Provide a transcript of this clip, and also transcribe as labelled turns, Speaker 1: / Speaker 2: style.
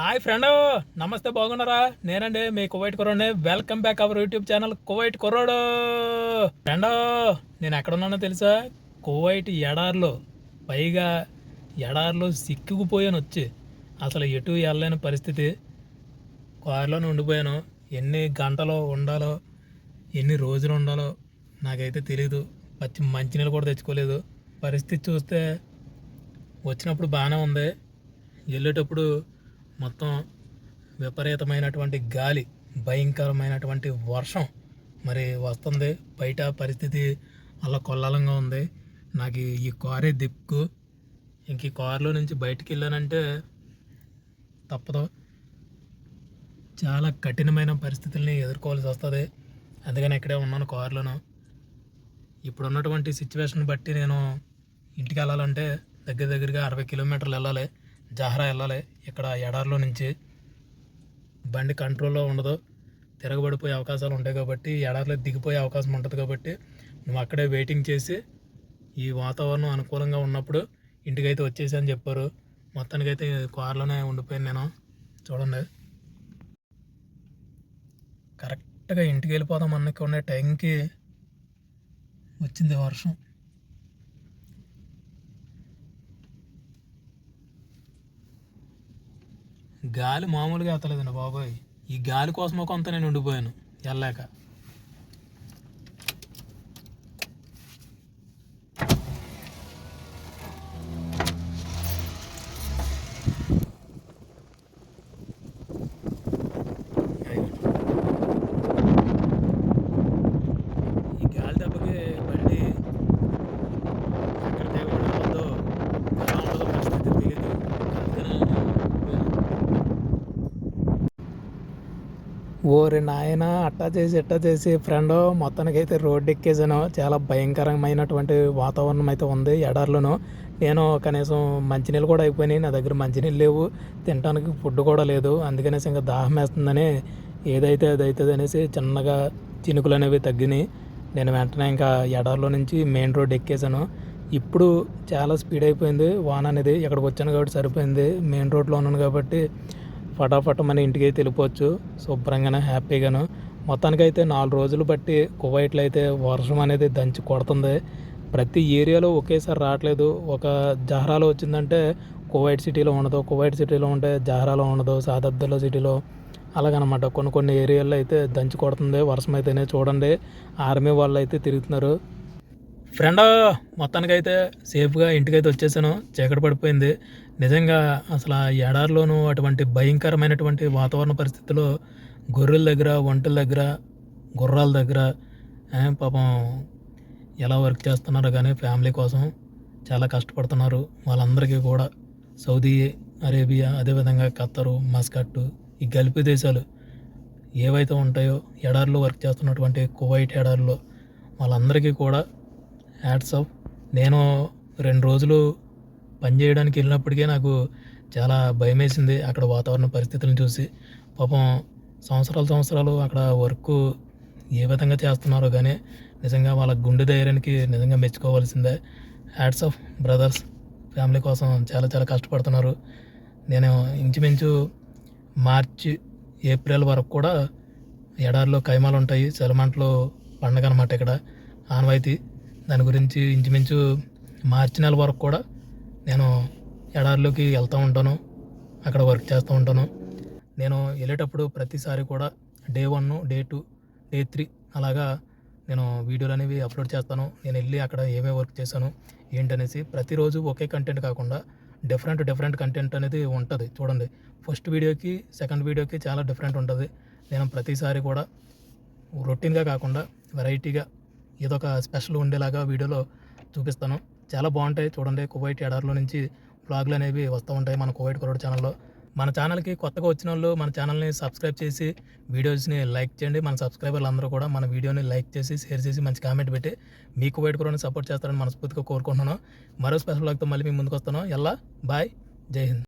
Speaker 1: Hi friend నమస్తే బాగున్నారా? నేనండి మీ Kuwait కుర్రోడ్ని. Welcome back our YouTube channel Kuwait కుర్రోడు. ఫ్రెండ్ నేను ఎక్కడున్నానో తెలుసా? కువైట్ ఎడార్లో పైగా ఎడార్లో సిక్కుకుపోయాను వచ్చి. అసలు ఎటు వెళ్ళలేని పరిస్థితి. కారులోనే ఉండిపోయాను. ఎన్ని గంటలు ఉండాలో ఎన్ని రోజులు ఉండాలో నాకైతే తెలియదు పచ్చి మంచినీళ్ళు కూడా తెచ్చుకోలేదు. పరిస్థితి చూస్తే వచ్చినప్పుడు బాగానే ఉంది. వెళ్ళేటప్పుడు మొత్తం విపరీతమైనటువంటి గాలి భయంకరమైనటువంటి వర్షం. మరి వస్తుంది. బయట పరిస్థితి అలా కొల్లాలంగా ఉంది. నాకు ఈ కారే దిక్కు. ఇంక ఈ కారులో నుంచి బయటికి వెళ్ళానంటే తప్పదు. చాలా కఠినమైన పరిస్థితుల్ని ఎదుర్కోవాల్సి వస్తుంది. అందుకని ఇక్కడే ఉన్నాను కారులోను. ఇప్పుడు ఉన్నటువంటి సిచ్యువేషన్ బట్టి నేను ఇంటికి వెళ్ళాలంటే దగ్గర దగ్గరగా అరవై కిలోమీటర్లు వెళ్ళాలి. జహరా వెళ్ళాలి. ఇక్కడ ఎడారిలో నుంచి బండి కంట్రోల్లో ఉండదు. తిరగబడిపోయే అవకాశాలు ఉంటాయి కాబట్టి ఎడారిలో దిగిపోయే అవకాశం ఉంటుంది కాబట్టి నువ్వు అక్కడే వెయిటింగ్ చేసి ఈ వాతావరణం అనుకూలంగా ఉన్నప్పుడు ఇంటికైతే వచ్చేసి అని చెప్పారు. మొత్తానికైతే కార్లోనే ఉండిపోయాను నేను. చూడండి. కరెక్ట్గా ఇంటికి వెళ్ళిపోదాం అనుకునే టైంకి వచ్చింది వర్షం. గాలి మామూలుగా ఎత్తలేదండి బాబాయ్. ఈ గాలి కోసమో కొంత నేను ఉండిపోయాను. వెళ్ళాక ఈ గాలి దెబ్బకి బండి ఎక్కడ తెగబడిపోద్దో ఎలా ఉంటుందో పరిస్థితి తెలియదు అందుకనే ఓరి నాయన అట్టా చేసి ఇట్టా చేసి ఫ్రెండ్ మొత్తానికైతే రోడ్డు ఎక్కేసాను చాలా భయంకరమైనటువంటి వాతావరణం అయితే ఉంది ఎడార్లోను. నేను కనీసం మంచినీళ్ళు కూడా అయిపోయినాయి. నా దగ్గర మంచినీళ్ళు లేవు. తినడానికి ఫుడ్ కూడా లేదు. అందుకనేసి ఇంకా దాహం వేస్తుందని ఏదైతే అది అవుతుంది అనేసి చిన్నగా చినుకులు అనేవి తగ్గినాయి. నేను వెంటనే ఇంకా ఎడార్లో నుంచి మెయిన్ రోడ్ ఎక్కేసాను ఇప్పుడు చాలా స్పీడ్ అయిపోయింది. వాన అనేది ఇక్కడికి వచ్చాను కాబట్టి సరిపోయింది. మెయిన్ రోడ్లో ఉన్నాను కాబట్టి ఫటాఫట మన ఇంటికి అయితే వెళ్ళిపోవచ్చు. శుభ్రంగానే హ్యాపీగాను. మొత్తానికైతే నాలుగు రోజులు బట్టి కువైట్లో అయితే వర్షం అనేది దంచి కొడుతుంది. ప్రతి ఏరియాలో ఒకేసారి రావట్లేదు. ఒక జహరాలో వచ్చిందంటే కువైట్ సిటీలో ఉండదు. కువైట్ సిటీలో ఉంటే జహరాలో ఉండదు. సాదబ్దలో సిటీలో అలాగనమాట. కొన్ని కొన్ని ఏరియాల్లో అయితే దంచి కొడుతుంది. వర్షం అయితేనే చూడండి. ఆర్మీ వాళ్ళు అయితే తిరుగుతున్నారు. ఫ్రెండ్ మొత్తానికైతే సేఫ్గా ఇంటికైతే వచ్చేసాను. చీకటి పడిపోయింది. నిజంగా అసలు ఆ ఎడారిలోనూ అటువంటి భయంకరమైనటువంటి వాతావరణ పరిస్థితుల్లో గొర్రెల దగ్గర ఒంటల దగ్గర గుర్రాల దగ్గర పాపం ఎలా వర్క్ చేస్తున్నారో కానీ ఫ్యామిలీ కోసం చాలా కష్టపడుతున్నారు. వాళ్ళందరికీ కూడా సౌదీ అరేబియా అదేవిధంగా ఖత్తరు మస్కట్టు ఈ గల్ఫీ దేశాలు ఏవైతే ఉంటాయో ఎడారిలో వర్క్ చేస్తున్నటువంటి కువైట్ ఎడారిలో వాళ్ళందరికీ కూడా హ్యాట్స్ ఆఫ్ నేను రెండు రోజులు పని చేయడానికి వెళ్ళినప్పటికీ నాకు చాలా భయం వేసింది అక్కడ వాతావరణ పరిస్థితులను చూసి. పాపం సంవత్సరాలు సంవత్సరాలు అక్కడ వర్క్ ఏ విధంగా చేస్తున్నారో కానీ నిజంగా వాళ్ళ గుండె ధైర్యానికి నిజంగా మెచ్చుకోవాల్సిందే. హ్యాట్స్ ఆఫ్ బ్రదర్స్ ఫ్యామిలీ కోసం చాలా చాలా కష్టపడుతున్నారు. నేను ఇంచుమించు మార్చి ఏప్రిల్ వరకు కూడా ఎడారిలో కైమాలు ఉంటాయి. సెలమంటలో పండగ అనమాట ఇక్కడ. ఆనవాయితీ. దాని గురించి ఇంచుమించు మార్చి నెల వరకు కూడా నేను ఎడారిలోకి వెళ్తూ ఉంటాను అక్కడ వర్క్ చేస్తూ ఉంటాను. నేను వెళ్ళేటప్పుడు ప్రతిసారి కూడా day one day two day three అలాగా నేను వీడియోలు అనేవి అప్లోడ్ చేస్తాను. నేను వెళ్ళి అక్కడ ఏమేమి వర్క్ చేశాను ఏంటనేసి ప్రతిరోజు ఒకే కంటెంట్ కాకుండా డిఫరెంట్ డిఫరెంట్ కంటెంట్ అనేది ఉంటుంది. చూడండి ఫస్ట్ వీడియోకి సెకండ్ వీడియోకి చాలా డిఫరెంట్ ఉంటుంది. నేను ప్రతిసారి కూడా రొటీన్గా కాకుండా వెరైటీగా ఏదో ఒక స్పెషల్ ఉండేలాగా వీడియోలో చూపిస్తాను. చాలా బాగుంటాయి. చూడండి కువైట్ ఎడార్లో నుంచి బ్లాగ్లు అనేవి వస్తూ ఉంటాయి మన కువైట్ కొరడు ఛానల్లో. మన ఛానల్కి కొత్తగా వచ్చిన వాళ్ళు మన ఛానల్ని సబ్స్క్రైబ్ చేసి వీడియోస్ని లైక్ చేయండి. మన సబ్స్క్రైబర్లు అందరూ కూడా మన వీడియోని లైక్ చేసి షేర్ చేసి మంచి కామెంట్ పెట్టి మీ కువైట్ కురోడ్ని సపోర్ట్ చేస్తారని మనస్ఫూర్తిగా కోరుకుంటున్నాను. మరో స్పెషల్ బ్లాగ్తో మళ్ళీ మీ ముందుకు వస్తాను. ఎల్లా బాయ్ జై హింద్.